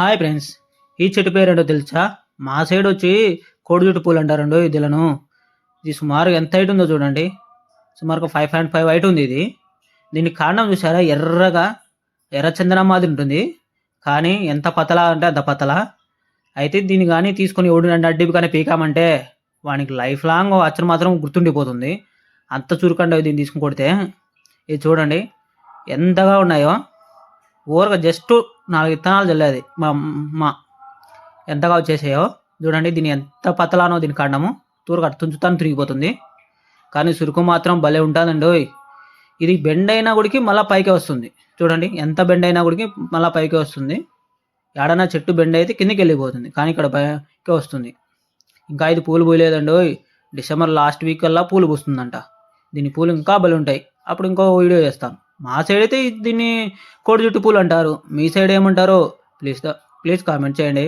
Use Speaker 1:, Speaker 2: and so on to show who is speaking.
Speaker 1: Hi friends. ఈ చెట్టు పేరు ఏంటో తెలుసా? మా సైడ్ వచ్చి కోడిజుట్టు పూలు పూలు రెండు ఇదిలను ఇది సుమారు ఎంత హైట్ ఉందో చూడండి. సుమారుగా ఫైవ్ పాయింట్ ఫైవ్ హైట్ ఉంది ఇది. దీనికి కాండం చూసారా? ఎర్రగా ఎర్ర చందనం మాదిరి ఉంటుంది. కానీ ఎంత పతలా అంటే అంత పతలా. అయితే దీన్ని కానీ తీసుకొని ఓడి రెండు అడ్డివి కానీ పీకామంటే వానికి లైఫ్ లాంగ్ అచ్చన మాత్రం గుర్తుండిపోతుంది. అంత చురుకండి దీన్ని తీసుకుని కొడితే ఇది చూడండి. ఎంతగా ఉన్నాయో. ఊరగా జస్ట్ నాలుగు విత్తనాలు చల్లేది మా మా ఎంతగా వచ్చేసాయో చూడండి దీని ఎంత పతలానో దీని కాండము. తూరగా తుంచుతాను తిరిగిపోతుంది. కానీ సురుకు మాత్రం భలే ఉంటుందండి ఓయ్. ఇది బెండ్ అయినా గుడికి మళ్ళీ పైకి వస్తుంది. చూడండి ఎంత బెండ్ అయినా గుడికి మళ్ళీ పైకి వస్తుంది. ఎడనా చెట్టు బెండ్ అయితే కిందికి వెళ్ళిపోతుంది కానీ ఇక్కడ పైకి వస్తుంది. ఇంకా ఇది పూలు పూయలేదండి ఓయ్. డిసెంబర్ లాస్ట్ వీక్ కల్లా పూలు పూస్తుందంట. దీని పూలు ఇంకా బలి ఉంటాయి. అప్పుడు ఇంకో వీడియో చేస్తాను. మా సైడ్ అయితే దీన్ని కోడి జుట్టు పూలు అంటారు. మీ సైడ్ ఏమంటారో ప్లీజ్ ప్లీజ్ కామెంట్ చేయండి.